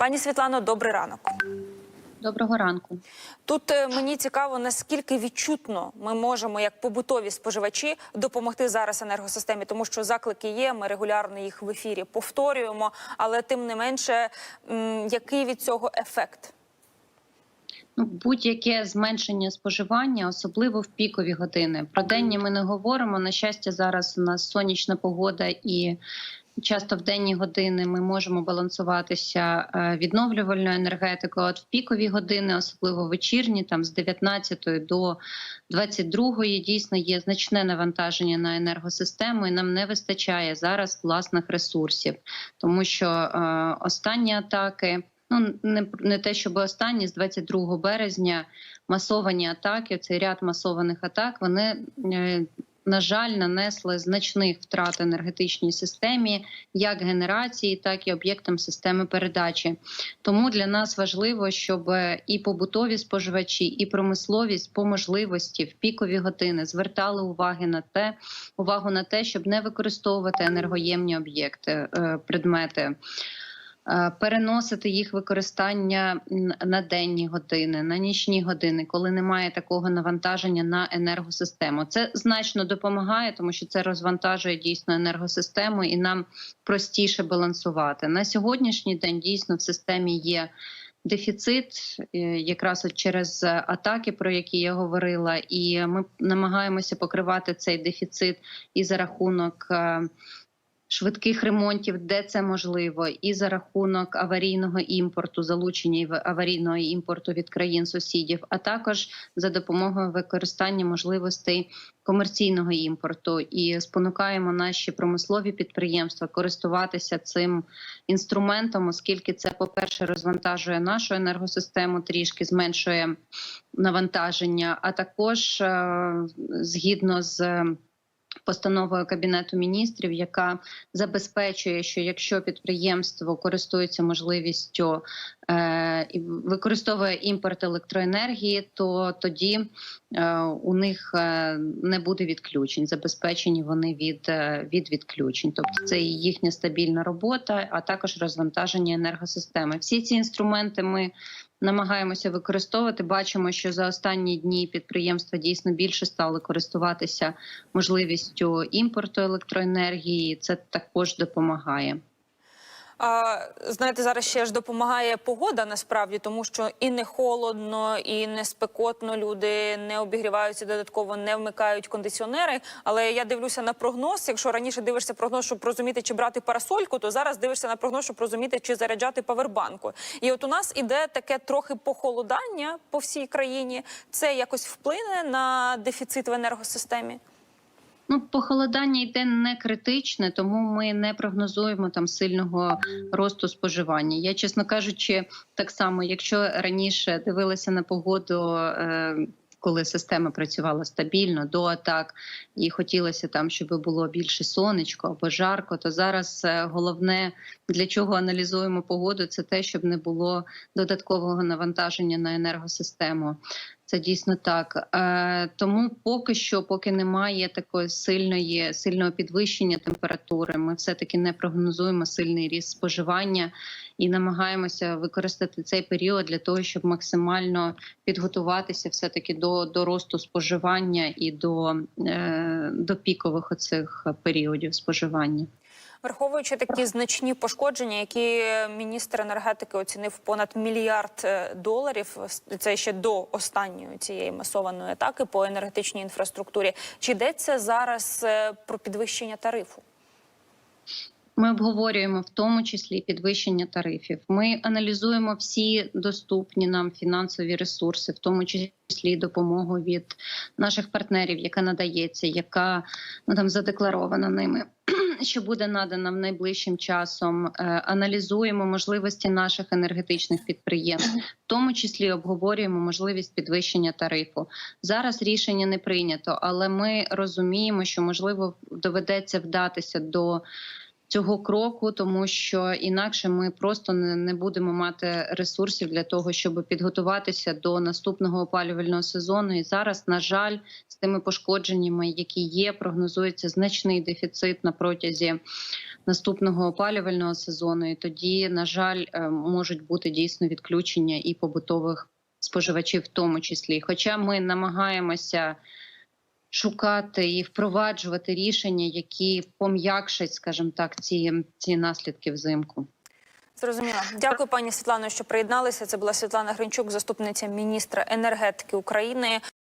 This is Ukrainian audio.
Пані Світлано, добрий ранок. Доброго ранку. Тут е, мені цікаво, наскільки відчутно ми можемо, як побутові споживачі, допомогти зараз енергосистемі, тому що заклики є. Ми регулярно їх в ефірі повторюємо. Але тим не менше, який від цього ефект? Ну, будь-яке зменшення споживання, особливо в пікові години. Про денні ми не говоримо. На щастя, зараз у нас сонячна погода і. Часто в денні години ми можемо балансуватися е, відновлювальною енергетикою. От в пікові години, особливо вечірні, там з 19 до 22, дійсно є значне навантаження на енергосистему, і нам не вистачає зараз власних ресурсів, тому що е, останні атаки. Ну не не те, щоб останні з 22 березня масовані атаки. Цей ряд масованих атак вони е, на жаль нанесли значних втрат енергетичній системі, як генерації, так і об'єктам системи передачі. Тому для нас важливо, щоб і побутові споживачі, і промисловість по можливості в пікові години звертали уваги на те, увагу на те, щоб не використовувати енергоємні об'єкти, е, предмети. Е, Переносити їх використання на денні години, на нічні години, коли немає такого навантаження на енергосистему. Це значно допомагає, тому що це розвантажує дійсно енергосистему і нам простіше балансувати. На сьогоднішній день дійсно в системі є. Дефіцит е, якраз от через атаки, про які я говорила, і ми намагаємося покривати цей дефіцит і за рахунок е, швидких ремонтів, де це можливо, і за рахунок аварійного імпорту, залучення аварійного імпорту від країн сусідів, а також за допомогою використання можливостей комерційного імпорту. І спонукаємо наші промислові підприємства користуватися цим інструментом, оскільки це, по-перше, розвантажує нашу енергосистему, трішки зменшує навантаження, а також е, згідно з постановою Кабінету міністрів, яка забезпечує, що якщо підприємство користується можливістю е, і використовує імпорт електроенергії, то тоді е, у них е, не буде відключень. Забезпечені вони від, від відключень. Тобто це їхня стабільна робота, а також розвантаження енергосистеми. Всі ці інструменти ми намагаємося використовувати. Бачимо, що за останні дні підприємства дійсно більше стали користуватися можливістю імпорту електроенергії. Це також допомагає. Знаєте, зараз ще ж допомагає погода насправді, тому що і не холодно, і не спекотно. Люди не обігріваються додатково, не вмикають кондиціонери. Але я дивлюся на прогноз. Якщо раніше дивишся прогноз, щоб розуміти, чи брати парасольку, то зараз дивишся на прогноз, щоб розуміти, чи заряджати павербанку. І от у нас іде таке трохи похолодання по всій країні. Це якось вплине на дефіцит в енергосистемі. Ну, похолодання йде не критичне, тому ми не прогнозуємо там сильного росту споживання. Я, чесно кажучи, так само, якщо раніше дивилася на погоду. Е- коли система працювала стабільно до атак, і хотілося там, щоб було більше сонечко або жарко, то зараз е, головне для чого аналізуємо погоду, це те, щоб не було додаткового навантаження на енергосистему. Це дійсно так. Е, тому поки що, поки немає такої сильної сильного підвищення температури, ми все таки не прогнозуємо сильний ріст споживання і намагаємося використати цей період для того, щоб максимально підготуватися все таки до, до росту споживання і до, е, до пікових оцих періодів споживання. Враховуючи такі значні пошкодження, які міністр енергетики оцінив понад мільярд е, доларів, це ще до останньої цієї масованої атаки по енергетичній інфраструктурі. Чи йдеться зараз е, про підвищення тарифу? Ми обговорюємо в тому числі підвищення тарифів. Ми аналізуємо всі доступні нам фінансові ресурси, в тому числі допомогу від наших партнерів, яка надається, яка ну там задекларована ними. Що буде надано в найближчим часом, Е, аналізуємо можливості наших енергетичних підприємств, в тому числі обговорюємо можливість підвищення тарифу. Зараз рішення не прийнято, але ми розуміємо, що можливо доведеться вдатися до цього кроку, тому що інакше ми просто не, будемо мати ресурсів для того, щоб підготуватися до наступного опалювального сезону. І зараз, на жаль, з тими пошкодженнями, які є, прогнозується значний дефіцит на протязі наступного опалювального сезону. І тоді, на жаль, е, можуть бути дійсно відключення і побутових споживачів, в тому числі. Хоча ми намагаємося шукати і впроваджувати рішення, які пом'якшать, скажімо так, ці, ці наслідки взимку. Зрозуміло. Дякую, пані Світлано, що приєдналися. Це була Світлана Гринчук, заступниця міністра енергетики України.